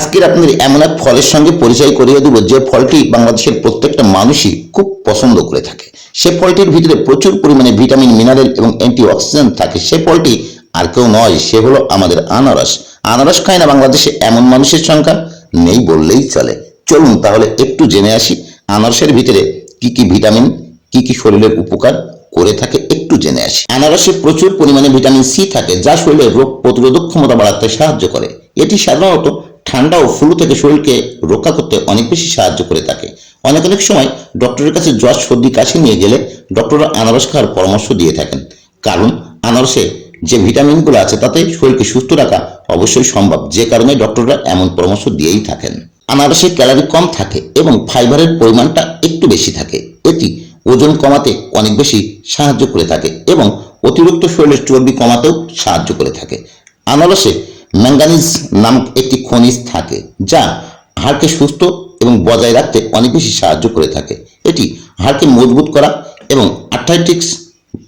আজকের আপনাদের এমন এক ফলের সঙ্গে পরিচয় করিয়ে দেব যে ফলটি বাংলাদেশের প্রত্যেকটা মানুষই খুব পছন্দ করে থাকে। সে ফলটির ভিতরে প্রচুর পরিমাণে ভিটামিন, মিনারেল এবং অ্যান্টিঅক্সিডেন্ট থাকে। সে ফলটি আর কেউ নয়, সে হলো আমাদের আনারস। আনারস খায় না বাংলাদেশে এমন মানুষের সংখ্যা? নেই বললেই চলে। চলুন তাহলে একটু জেনে আসি, আনারসের ভিতরে কি কি ভিটামিন, কি কি শরীরের উপকার করে থাকে একটু জেনে আসি। আনারসে প্রচুর পরিমাণে ভিটামিন সি থাকে, যা শরীরের রোগ প্রতিরোধক ক্ষমতা বাড়াতে সাহায্য করে। এটি সাধারণত ঠান্ডা ও ফ্লু থেকে শরীরকে রক্ষা করতে অনেক বেশি সাহায্য করে থাকে। অনেক অনেক সময় ডক্টরের কাছে জ্বর সর্দি, কাশি নিয়ে গেলে ডক্টররা আনারস খাওয়ার পরামর্শ দিয়ে থাকেন। কারণ আনারসে যে ভিটামিনগুলো আছে তাতে শরীরকে সুস্থ রাখা অবশ্যই সম্ভব। যে কারণে ডক্টররা এমন পরামর্শ দিয়েই থাকেন। আনারসে ক্যালারি কম থাকে এবং ফাইবারের পরিমাণটা একটু বেশি থাকে। এটি ওজন কমাতে অনেক বেশি সাহায্য করে থাকে এবং অতিরিক্ত শরীরের চর্বি কমাতেও সাহায্য করে থাকে। আনারসে ম্যাঙ্গানিজ নামক একটি খনিজ থাকে, যা হাড়কে সুস্থ এবং বজায় রাখতে অনেক বেশি সাহায্য করে থাকে। এটি হাড়কে মজবুত করা এবং আর্থাইটিক্স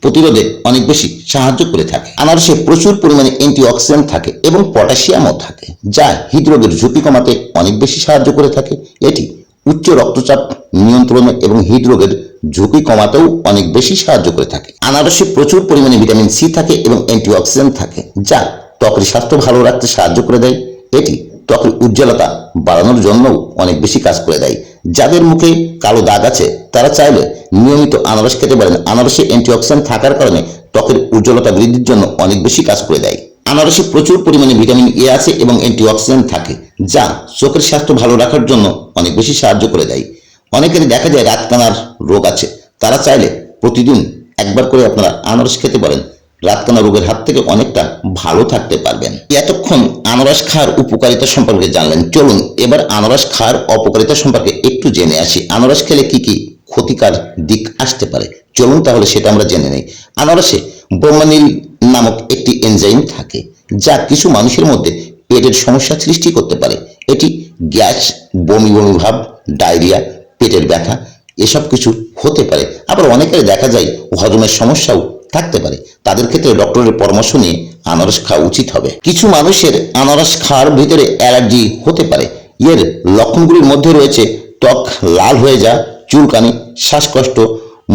প্রতিরোধে অনেক বেশি সাহায্য করে থাকে। আনারসে প্রচুর পরিমাণে অ্যান্টিঅক্সিডেন্ট থাকে এবং পটাশিয়ামও থাকে, যা হৃদরোগের ঝুঁকি কমাতে অনেক বেশি সাহায্য করে থাকে। এটি উচ্চ রক্তচাপ নিয়ন্ত্রণে এবং হৃদরোগের ঝুঁকি কমাতেও অনেক বেশি সাহায্য করে থাকে। আনারসে প্রচুর পরিমাণে ভিটামিন সি থাকে এবং অ্যান্টিঅক্সিডেন্ট থাকে, যা ত্বকের স্বাস্থ্য ভালো রাখতে সাহায্য করে দেয়। এটি ত্বকের উজ্জ্বলতা বাড়ানোর জন্যও অনেক বেশি কাজ করে দেয়। যাদের মুখে কালো দাগ আছে, তারা চাইলে নিয়মিত আনারস খেতে পারেন। আনারসে অ্যান্টিঅক্সিডেন্ট থাকার কারণে ত্বকের উজ্জ্বলতা বৃদ্ধির জন্য অনেক বেশি কাজ করে দেয়। আনারসে প্রচুর পরিমাণে ভিটামিন এ আছে এবং অ্যান্টিঅক্সিডেন্ট থাকে, যা চোখের স্বাস্থ্য ভালো রাখার জন্য অনেক বেশি সাহায্য করে দেয়। অনেকেরই দেখা যায় রাতকানার রোগ আছে। তারা চাইলে প্রতিদিন একবার করে আপনারা আনারস খেতে পারেন। রাতকানা রোগের হাত থেকে অনেকটা ভালো থাকতে পারবেন। এতক্ষণ আনারস খাওয়ার উপকারিতা সম্পর্কে জানলেন। চলুন এবার আনারস খাওয়ার অপকারিতা সম্পর্কে একটু জেনে আসি। আনারস খেলে কি কি ক্ষতিকার দিক আসতে পারে? চলুন তাহলে সেটা আমরা জেনে নেই। আনারসে ব্রহ্মানিল নামক একটি এনজাইম থাকে, যা কিছু মানুষের মধ্যে পেটের সমস্যা সৃষ্টি করতে পারে। এটি গ্যাস, বমি বমি ভাব ডায়রিয়া, পেটের ব্যথা, এসব কিছু হতে পারে। আবার অনেকের দেখা যায় হজমের সমস্যাও থাকতে পারে। তাদের ক্ষেত্রে ডক্টরের পরামর্শ নিয়ে আনারস খাওয়া উচিত হবে। কিছু মানুষের আনারস খাওয়ার ভিতরে অ্যালার্জি হতে পারে। এর লক্ষণগুলির মধ্যে রয়েছে ত্বক লাল হয়ে যা চুলকানি, শ্বাসকষ্ট,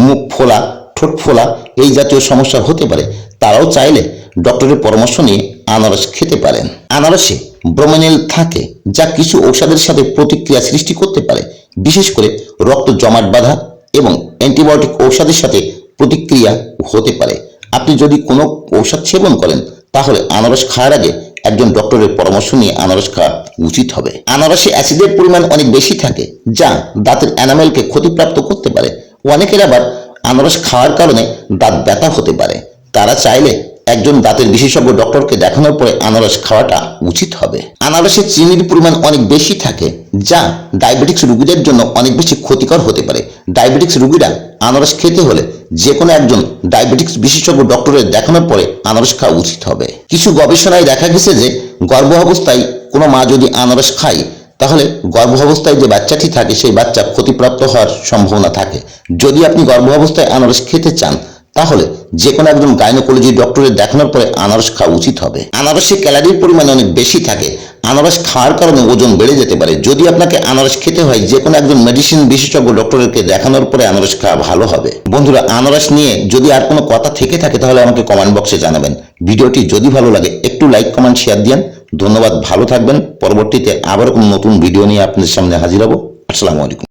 মুখ ফোলা, ঠোঁট ফোলা এই জাতীয় সমস্যা হতে পারে। তারাও চাইলে ডক্টরের পরামর্শ নিয়ে আনারস খেতে পারেন। আনারসে ব্রোমেনিল থাকে, যা কিছু ঔষধের সাথে প্রতিক্রিয়া সৃষ্টি করতে পারে। বিশেষ করে রক্ত জমাট বাঁধা এবং অ্যান্টিবায়োটিক ঔষধের সাথে প্রতিক্রিয়া হতে পারে। আপনি যদি কোনো ঔষধ সেবন করেন, তাহলে আনারস খাওয়ার আগে একজন ডক্টরের পরামর্শ নিয়ে আনারস খাওয়া উচিত হবে। আনারসে অ্যাসিডের পরিমাণ অনেক বেশি থাকে, যা দাঁতের অ্যানামেলকে ক্ষতিপ্রাপ্ত করতে পারে। অনেকের আবার আনারস খাওয়ার কারণে দাঁত ব্যথা হতে পারে। তারা চাইলে একজন দাঁতের বিশেষজ্ঞ ডক্টরকে দেখানোর পরে আনারস খাওয়াটা উচিত হবে। আনারসে চিনির পরিমাণ অনেক বেশি থাকে, যা ডায়াবেটিক্স রুগীদের জন্য অনেক বেশি ক্ষতিকর হতে পারে। ডায়াবেটিক্স রুগীরা আনারস খেতে হলে যে কোনো একজন ডায়াবেটিক্স বিশেষজ্ঞ ডক্টরের দেখানোর পরে আনারস খাওয়া উচিত হবে। কিছু গবেষণায় দেখা গেছে যে গর্ভ অবস্থায় কোনো মা যদি আনারস খায়, তাহলে গর্ভ অবস্থায় যে বাচ্চাটি থাকে, সেই বাচ্চা ক্ষতিপ্রাপ্ত হওয়ার সম্ভাবনা থাকে। যদি আপনি গর্ভ অবস্থায় আনারস খেতে চান তাহলে যে কোনো একজন গাইনোকোলজি ডক্টরের দেখানোর পরে আনারস খাওয়া উচিত হবে। আনারসে ক্যালারির পরিমাণ অনেক বেশি থাকে। আনারস খাওয়ার কারণে ওজন বেড়ে যেতে পারে। যদি আপনাকে আনারস খেতে হয় যে কোনো একজন মেডিসিন বিশেষজ্ঞ ডক্টরকে দেখানোর পরে আনারস খাওয়া ভালো হবে। বন্ধুরা, আনারস নিয়ে যদি আর কোনো কথা থেকে থাকে, তাহলে আমাকে কমেন্ট বক্সে জানাবেন। ভিডিওটি যদি ভালো লাগে, একটু লাইক কমেন্ট শেয়ার দিন ধন্যবাদ, ভালো থাকবেন। পরবর্তীতে আবার কোনো নতুন ভিডিও নিয়ে আপনাদের সামনে হাজির হব। আসসালামু আলাইকুম।